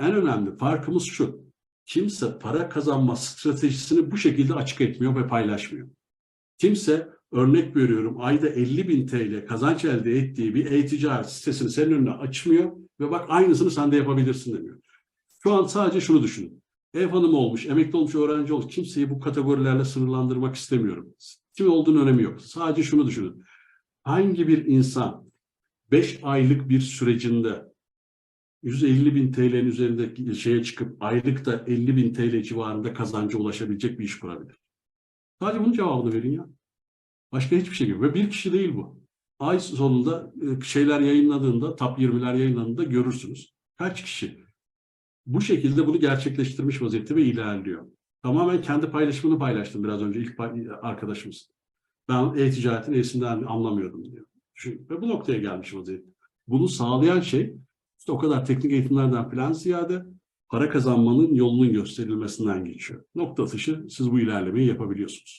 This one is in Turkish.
En önemli farkımız şu. Kimse para kazanma stratejisini bu şekilde açık etmiyor ve paylaşmıyor. Kimse örnek veriyorum ayda 50 bin TL kazanç elde ettiği bir e-ticaret sitesini senin önüne açmıyor ve bak aynısını sen de yapabilirsin demiyor. Şu an sadece şunu düşünün. Ev hanımı olmuş, emekli olmuş, öğrenci olmuş. Kimseyi bu kategorilerle sınırlandırmak istemiyorum. Kim olduğunun önemi yok. Sadece şunu düşünün. Hangi bir insan 5 aylık bir sürecinde 150 bin TL'nin üzerinde şeye çıkıp aylıkta 50 bin TL civarında kazanca ulaşabilecek bir iş kurabilir? Sadece bunun cevabını verin ya. Başka hiçbir şey yok. Ve bir kişi değil bu. Ay sonunda e, şeyler yayınladığında, top 20'ler yayınladığında görürsünüz. Kaç kişi bu şekilde bunu gerçekleştirmiş vaziyette ve ilerliyor. Tamamen kendi paylaşımını paylaştım biraz önce ilk arkadaşımız. Ben e-ticaretin iyisinden anlamıyordum diyor. Ve bu noktaya gelmiş vaziyette. Bunu sağlayan şey işte o kadar teknik eğitimlerden falan ziyade para kazanmanın yolunun gösterilmesinden geçiyor. Nokta atışı siz bu ilerlemeyi yapabiliyorsunuz.